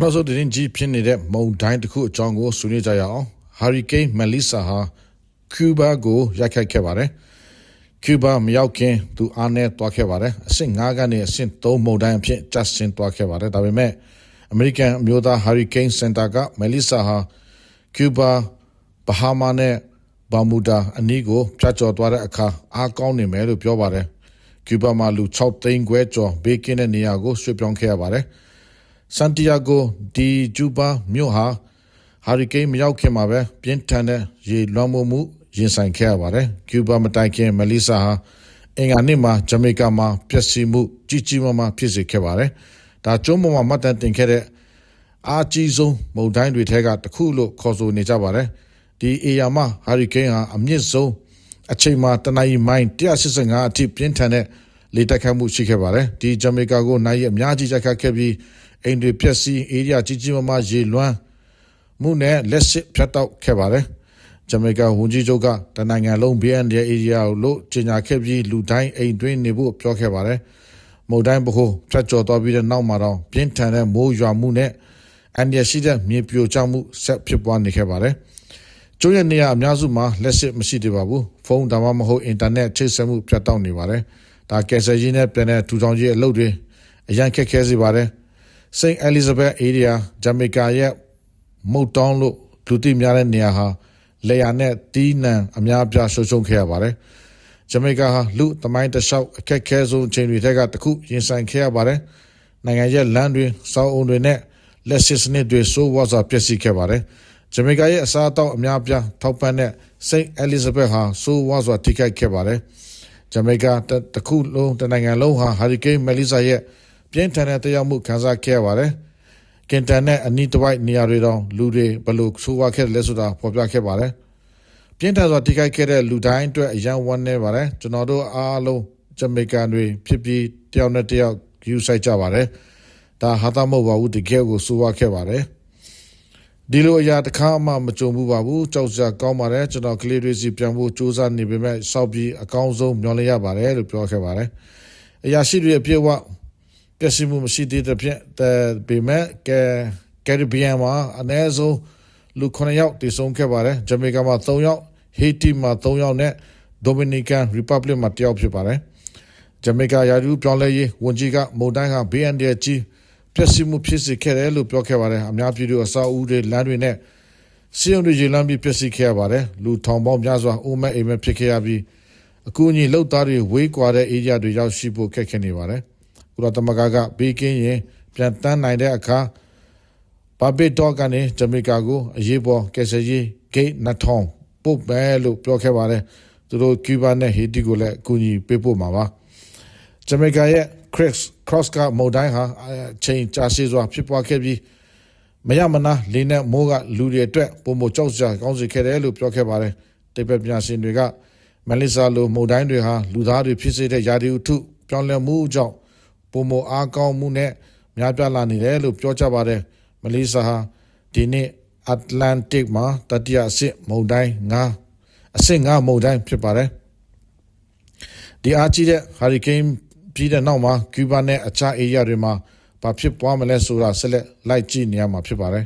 ပထမဆုံးတင်ကြီးဖြစ်နေတဲ့မုန်တိုင်းတစ်ခုအကြောင်းကိုဆွေးနွေးကြရအောင်ဟာရီကိန်းမလီဆာဟာကျူဘာကိုရိုက်ခတ်ခဲ့ပါတယ်ကျူဘာမရောက်ခင်သူအားနဲ့တွားခဲ့ပါတယ်အဆင့်9ကနေအဆင့်3မုန်တိုင်းအဖြစ်ကျဆင်းတွားခဲ့ပါတယ်ဒါပေမဲ့အမေရိကန်အမျိုးသားဟာရီကိန်းစင်တာကမလီဆာဟာကျူဘာဘဟာမာနဲ့ဘာမူဒါအနီးကိုဖြတ်ကျော်သွားတဲ့အခါအားကောင်းနေမယ်လို့ပြောပါတယ်ကျူဘာမှာလူ6သိန်းခွဲကျော်ဘေးကင်းတဲ့နေရာကိုရွှေ့ပြောင်းခဲ့ရပါတယ် ဆန်တီယာဂိုဒီဂျူဘာမြို့ဟာဟာရီကိန်းမရောက်ခင်မှာပဲပြင်းထန်တဲ့ရေလွှမ်းမိုးမှုရင်ဆိုင်ခဲ့ရပါတယ်။ကျူဘာမတိုင်ခင်မလီဆာဟာအင်္ဂါနေ့မှာဂျမေကာမှာပျက်စီးမှုကြီးကြီးမားမားဖြစ်စေခဲ့ပါတယ်။ဒါကျုံးပေါ်မှာမှတ်တမ်းတင်ခဲ့တဲ့အာကြီးဆုံးမုန်တိုင်းတွေထဲကတစ်ခုလို့ခေါ်ဆိုနေကြပါတယ်။ဒီအေယာမှာဟာရီကိန်းဟာအမြင့်ဆုံးအချိန်မှာတနအီမိုင်185အထိပြင်းထန်တဲ့လေတိုက်ခတ်မှုရှိခဲ့ပါတယ်။ဒီဂျမေကာကိုနိုင်ရအများကြီးတိုက်ခတ်ခဲ့ပြီး အိမ်တွေပျက်စီးအေရီယာကြီးကြီးမားမားရေလွှမ်းမှုနဲ့လက်စစ်ဖြတ်တောက်ခဲ့ပါတယ်။ဂျမေကာဝန်ကြီးချုပ်ကတနိုင်ငံလုံး BND area လို့ကြေညာခဲ့ပြီးလူတိုင်းအိမ်တွင်းနေဖို့ပြောခဲ့ပါတယ်။မုန်တိုင်းဘခုဖြတ်ကျော်သွားပြီးတဲ့နောက်မှာတော့ပြင်းထန်တဲ့မိုးရွာမှုနဲ့အန်ရရှိတဲ့မြေပြိုကျမှုဆက်ဖြစ်ပွားနေခဲ့ပါတယ်။ကျိုးရနေရအများစုမှာလက်စစ်မရှိသေးပါဘူး။ဖုန်းဒါမှမဟုတ်အင်တာနက်ချိတ်ဆက်မှုဖြတ်တောက်နေပါတယ်။ဒါကယ်ဆယ်ရေးနဲ့ပြန်တဲ့ထူထောင်ရေးအလုပ်တွေအရန်ခက်ခဲစေပါတယ်။ St. Elizabeth area ဂျမေကာရဲ့မုတ်တောင်းလို့လူသိများတဲ့နေရာဟာလေယာနဲ့တီးနှံအများအပြားရှုံရှုံခဲ့ရပါတယ်။ဂျမေကာဟာလူသမိုင်းတလျှောက်အခက်ခဲဆုံးအချိန်တွေထက်ကတစ်ခုရင်ဆိုင်ခဲ့ရပါတယ်။နိုင်ငံရဲ့လမ်းတွေစောင်းအုံတွေနဲ့လက်စစ်စနစ်တွေစိုးဝါးစွာပျက်စီးခဲ့ပါတယ်။ဂျမေကာရဲ့အစားအသောက်အများအပြားထောက်ပံ့တဲ့ St. Elizabeth ဟာစိုးဝါးစွာထိခိုက်ခဲ့ပါတယ်။ဂျမေကာတစ်ခုလုံးတနိုင်ငံလုံးဟာဟာရီကိန်းမလီဆာရဲ့ ပြင်းထန်တဲ့တရားမှုခံစားခဲ့ရပါတယ်။ကင်တန်နဲ့အနီးတစ်ဝိုက်နေရာတွေတော့လူတွေဘလို့ဆိုးဝါးခဲ့လဲဆိုတာဖော်ပြခဲ့ပါတယ်။ပြင်းထန်စွာထိခိုက်ခဲ့တဲ့လူတိုင်းအတွက်အရန်ဝမ်းနေပါတယ်။ကျွန်တော်တို့အားလုံးဂျမေကန်တွေဖြစ်ပြီးတယောက်နဲ့တယောက်ယူဆိုင်ကြပါတယ်။ဒါဟာသမဟုတ်ပါဘူးတကယ်ကိုဆိုးဝါးခဲ့ပါတယ်။ဒီလိုအရာတစ်ခါမှမကြုံဘူးပါဘူးကြောက်စရာကောင်းပါတယ်ကျွန်တော်ကလေးတွေစီပြန်ဖို့စူးစမ်းနေပေမဲ့စောက်ပြီးအကောင်းဆုံးမျှော်လင့်ရပါတယ်လို့ပြောခဲ့ပါတယ်အရာရှိတွေအပြည့်အဝ ပျက်စီးမှုမရှိသေးတဲ့ဖြင့်ပေမဲ့ကဲကယ်ရီဘီယန်မှာအနည်းဆုံးလူ9ယောက်တည်ဆုံခဲ့ပါတယ်ဂျမေကာမှာ3ယောက်ဟေတီမှာ3ယောက်နဲ့ဒိုမီနီကန်ရီပတ်ဘလစ်မှာ1ယောက်ဖြစ်ပါတယ်ဂျမေကာရာထူးပြောင်းလဲရေးဝန်ကြီးကမုန်တိုင်းက BND ကြီးပျက်စီးမှုဖြစ်စေခဲ့တယ်လို့ပြောခဲ့ပါတယ်အများပြည်သူအဆောက်အဦတွေလမ်းတွေနဲ့စီယုံတွေရေလမ်းပြီးပျက်စီးခဲ့ရပါတယ်လူထောင်ပေါင်းများစွာအိုးမဲ့အိမ်မဲ့ဖြစ်ခဲ့ရပြီးအကူအညီလှုပ်သားတွေဝေးကွာတဲ့အေးရတွေရောက်ရှိဖို့ခက်ခဲနေပါတယ် ကုလသမဂ္ဂကဘေးကင်းရင်ပြန်တန်းနိုင်တဲ့အခါဘာဘစ်တော့ကနေဂျမေကာကိုအရေးပေါ်ကယ်ဆယ်ရေးဂိတ်2000ပုတ်ပဲလို့ပြောခဲ့ပါတယ်သူတို့ကျူဘာနဲ့ဟေတီကိုလည်းအကူအညီပေးဖို့မှာပါဂျမေကာရဲ့ Chris Cross ကမုန်တိုင်းဟာချိန်ကြာရှည်စွာဖြစ်ပွားခဲ့ပြီးမရမနာလေးနဲ့မိုးကလူတွေအတွက်ပုံမကြောက်စရာကောင်းစေခဲ့တယ်လို့ပြောခဲ့ပါတယ်တိပက်ပညာရှင်တွေကမလေးရှားလိုမုန်တိုင်းတွေဟာလူသားတွေဖြစ်စေတဲ့ယာဒီဥထုပြောင်းလဲမှုကြောင့် ပုံမအားကောင်းမှုနဲ့များပြားလာနေတယ်လို့ပြောကြပါတယ်မလေးရှားဟာဒီနေ့အတ္တလန်တစ်မှာတတိယအဆင့်မုန်တိုင်းငါအဆင့်ငါမုန်တိုင်းဖြစ်ပါတယ်ဒီအားကြီးတဲ့ဟာရီကိန်းပြီးတဲ့နောက်မှာကျူဘာနဲ့အခြားအေရီးယားတွေမှာဘာဖြစ်ပွားမလဲဆိုတာဆက်လက်လိုက်ကြည့်နေရမှာဖြစ်ပါတယ်